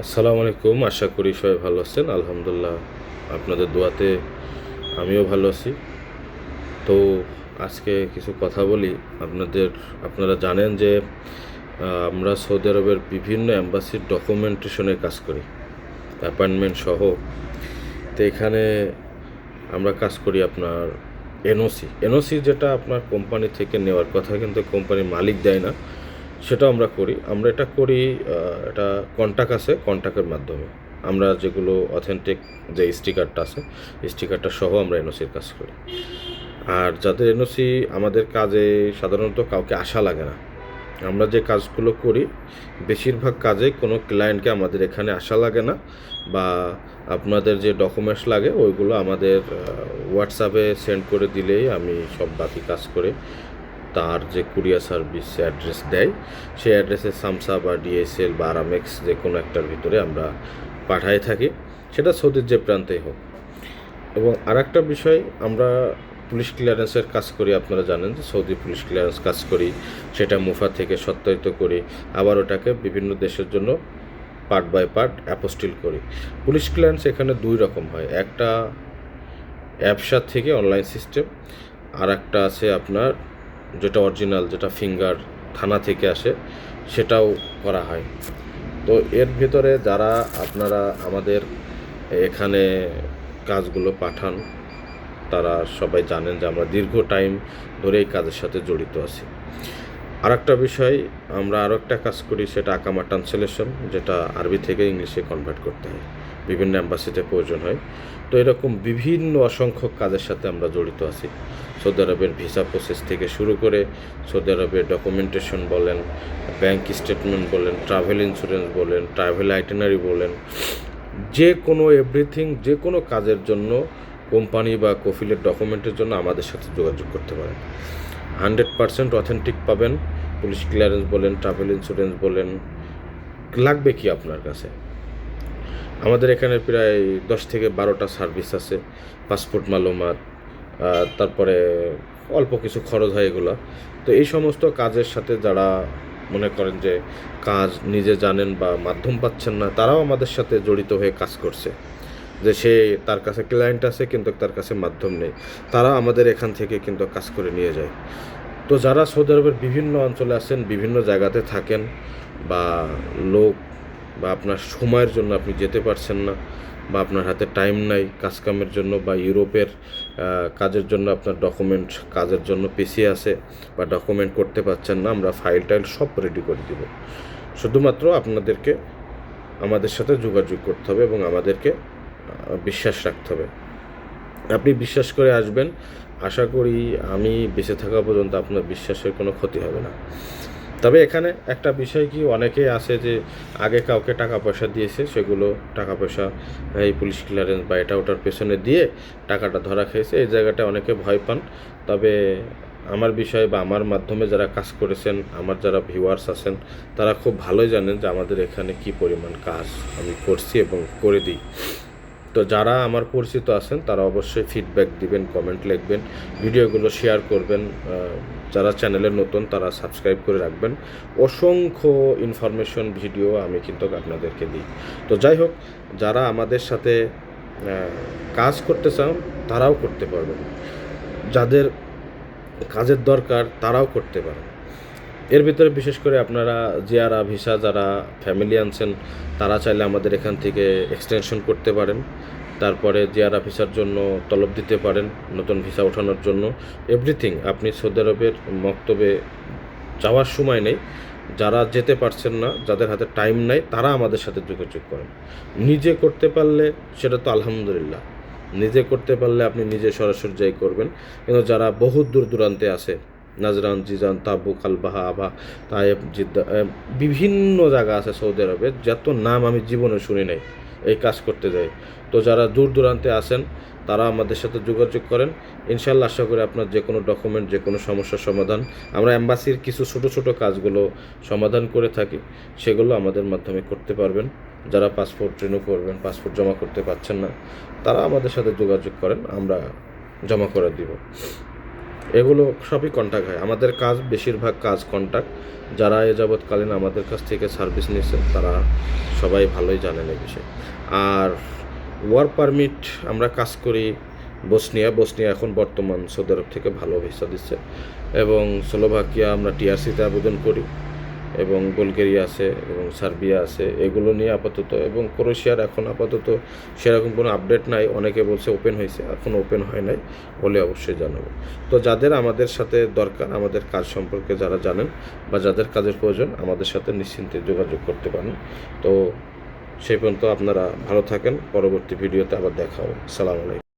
আসসালামু আলাইকুম, আশা করি সবাই ভালো আছেন। আলহামদুলিল্লাহ, আপনাদের দোয়াতে আমিও ভালো আছি। তো আজকে কিছু কথা বলি। আপনাদের, আপনারা জানেন যে আমরা সৌদি আরবের বিভিন্ন অ্যাম্বাসির ডকুমেন্টেশনের কাজ করি অ্যাপয়েন্টমেন্ট সহ। তো এখানে আমরা কাজ করি আপনার এনওসি এনওসি যেটা আপনার কোম্পানি থেকে নেওয়ার কথা, কিন্তু কোম্পানির মালিক দেয় না। সেটা আমরা করি। আমরা এটা করি এটা কন্ট্যাক্ট আছে কন্ট্যাক্টের মাধ্যমে। আমরা যেগুলো অথেন্টিক যে স্টিকারটা আছে স্টিকারটা সহ আমরা এনওসির কাজ করি। আর যাদের এনওসি আমাদের কাজে সাধারণত কাউকে আশা লাগে না, আমরা যে কাজগুলো করি, বেশিরভাগ কাজে কোনো ক্লায়েন্টকে আমাদের এখানে আসা লাগে না বা আপনাদের যে ডকুমেন্টস লাগে, ওইগুলো আমাদের হোয়াটসঅ্যাপে সেন্ড করে দিলেই আমি সব বাকি কাজ করে তার যে কুরিয়ার সার্ভিস অ্যাড্রেস দেয়, সেই অ্যাড্রেসে সামসা বা ডিএসএল বা আরামেক্স যে কোনো একটার ভিতরে আমরা পাঠাই থাকি। সেটা সৌদির যে প্রান্তেই হোক। এবং আর একটা বিষয়, আমরা পুলিশ ক্লিয়ারেন্সের কাজ করি, আপনারা জানেন যে সৌদি পুলিশ ক্লিয়ারেন্স কাজ করি, সেটা মুফা থেকে সত্যায়িত করি, আবার ওটাকে বিভিন্ন দেশের জন্য পার্ট বাই পার্ট অ্যাপোস্টিল করি। পুলিশ ক্লিয়ারেন্স এখানে দুই রকম হয়, একটা অ্যাপসার থেকে অনলাইন সিস্টেম আর একটা আছে আপনার যেটা অরিজিনাল যেটা ফিঙ্গার থানা থেকে আসে, সেটাও করা হয়। তো এর ভিতরে যারা আপনারা আমাদের এখানে কাজগুলো পাঠান, তারা সবাই জানেন যে আমরা দীর্ঘ টাইম ধরে এই কাজের সাথে জড়িত আছি। আর একটা বিষয়, আমরা আরও একটা কাজ করি, সেটা আকামা ট্রান্সলেশন, যেটা আরবি থেকে ইংলিশে কনভার্ট করতে হয়। বিভিন্ন অ্যাম্বাসিতে প্রয়োজন হয়। তো এরকম বিভিন্ন অসংখ্য কাজের সাথে আমরা জড়িত আছি। সৌদি আরবের ভিসা প্রসেস থেকে শুরু করে সৌদি আরবের ডকুমেন্টেশন বলেন ব্যাংক স্টেটমেন্ট বলেন ট্রাভেল ইন্স্যুরেন্স বলেন ট্রাভেল আইটেনারি বলেন, যে কোনো এভরিথিং যে কোনো কাজের জন্য কোম্পানি বা কফিলের ডকুমেন্টের জন্য আমাদের সাথে যোগাযোগ করতে পারেন। হান্ড্রেড পারসেন্ট অথেন্টিক পাবেন। পুলিশ ক্লিয়ারেন্স বলেন ট্রাভেল ইন্স্যুরেন্স বলেন, লাগবে কি আপনার কাছে? আমাদের এখানে প্রায় দশ থেকে বারোটা সার্ভিস আছে পাসপোর্ট মালুমাত তারপরে অল্প কিছু খরচ হয় এগুলো। তো এই সমস্ত কাজের সাথে যারা মনে করেন যে কাজ নিজে জানেন বা মাধ্যম পাচ্ছেন না, তারাও আমাদের সাথে জড়িত হয়ে কাজ করছে। যে সে তার কাছে ক্লায়েন্ট আছে কিন্তু তার কাছে মাধ্যম নেই। তারা আমাদের এখান থেকে কিন্তু কাজ করে নিয়ে যায়। তো যারা সৌদি আরবের বিভিন্ন অঞ্চলে আছেন, বিভিন্ন জায়গাতে থাকেন বা লোক বা আপনার সময়ের জন্য আপনি যেতে পারছেন না বা আপনার হাতে টাইম নাই কাজকামের জন্য বা ইউরোপের কাজের জন্য আপনার ডকুমেন্ট কাজের জন্য পিছিয়ে আছে বা ডকুমেন্ট করতে পারছেন না, আমরা ফাইল টাইল সব রেডি করে দিব। শুধুমাত্র আপনাদেরকে আমাদের সাথে যোগাযোগ করতে হবে এবং আমাদেরকে বিশ্বাস রাখতে হবে। আপনি বিশ্বাস করে আসবেন। আশা করি আমি বেঁচে থাকা পর্যন্ত আপনার বিশ্বাসের কোনো ক্ষতি হবে না। তবে এখানে একটা বিষয় কি, অনেকেই আছে যে আগে কাউকে টাকা পয়সা দিয়েছে, সেগুলো টাকা পয়সা, এই পুলিশ ক্লিয়ারেন্স বা এটা ওটার পেছনে দিয়ে টাকাটা ধরা খেয়েছে। এই জায়গাটা অনেকে ভয় পান। তবে আমার বিষয়ে বা আমার মাধ্যমে যারা কাজ করেছেন, আমার যারা ভিউয়ার্স আছেন, তারা খুব ভালোই জানেন যে আমাদের এখানে কি পরিমাণ কাজ আমি করছি এবং করে দিই। তো যারা আমার পরিচিত আছেন, তারা অবশ্যই ফিডব্যাক দিবেন কমেন্ট লিখবেন, ভিডিওগুলো শেয়ার করবেন যারা চ্যানেলে নতুন, তারা সাবস্ক্রাইব করে রাখবেন। অসংখ্য ইনফরমেশন ভিডিও আমি কিন্তু আপনাদেরকে দিই। তো যাই হোক, যারা আমাদের সাথে কাজ করতে চান, তারাও করতে পারবেন। যাদের কাজের দরকার, তারাও করতে পারেন। এর ভিতরে বিশেষ করে আপনারা জিয়ারা, ভিসা যারা ফ্যামিলি আনছেন, তারা চাইলে আমাদের এখান থেকে এক্সটেনশন করতে পারেন। তারপরে জিয়ারা, ভিসার জন্য তলব দিতে পারেন, নতুন ভিসা ওঠানোর জন্য। এভরিথিং আপনি সৌদি আরবের মক্তবে যাওয়ার সময় নেই। যারা যেতে পারছেন না, যাদের হাতে টাইম নাই, তারা আমাদের সাথে যোগাযোগ করেন। নিজে করতে পারলে সেটা তো আলহামদুলিল্লাহ। নিজে করতে পারলে আপনি নিজে সরাসরি যাই করবেন। কিন্তু যারা বহুত দূর দূরান্তে আছে নাজরান, জিজান, তাবুক, আলবাহা আভা তায়েব, জিদ্দা বিভিন্ন জায়গা আছে সৌদি আরবে, যত নাম আমি জীবনে শুনি নাই এই কাজ করতে যাই। তো যারা দূর দূরান্তে আসেন তারা আমাদের সাথে যোগাযোগ করেন। ইনশাল্লাহ আশা করি আপনার যে কোনো ডকুমেন্ট যে কোনো সমস্যার সমাধান, আমরা অ্যাম্বাসির কিছু ছোট ছোট কাজগুলো সমাধান করে থাকি, সেগুলো আমাদের মাধ্যমে করতে পারবেন। যারা পাসপোর্ট রিনিউ করবেন পাসপোর্ট জমা করতে পারছেন না, তারা আমাদের সাথে যোগাযোগ করেন, আমরা জমা করে দিব। এগুলো সবই কন্ট্যাক্ট হয়। আমাদের কাজ, বেশিরভাগ কাজ কন্ট্যাক্ট যারা এ যাবৎকালীন আমাদের কাছ থেকে সার্ভিস নিয়েছেন তারা সবাই ভালোই জানেন এই বিষয়ে। আর ওয়ার পারমিট আমরা কাজ করি বসনিয়া। বসনিয়া এখন বর্তমান সৌদি আরব থেকে ভালো ভিসা দিচ্ছে। এবং স্লোভাকিয়া আমরা টিআরসিতে আবেদন করি। এবং বুলগেরিয়া আছে এবং সার্বিয়া আছে, এগুলো নিয়ে আপাতত এবং ক্রোয়েশিয়ার এখন আপাতত সেরকম কোনো আপডেট নাই, অনেকে বলছে ওপেন হয়েছে, এখন ওপেন হয় নাই বলে অবশ্যই জানাব। তো যাদের আমাদের সাথে দরকার, আমাদের কাজ সম্পর্কে যারা জানেন বা যাদের কাজের প্রয়োজন, আমাদের সাথে নিশ্চিন্তে যোগাযোগ করতে পারেন। তো সেই পর্যন্ত আপনারা ভালো থাকেন, পরবর্তী ভিডিওতে আবার দেখা হবে। সালাম আলাইকুম।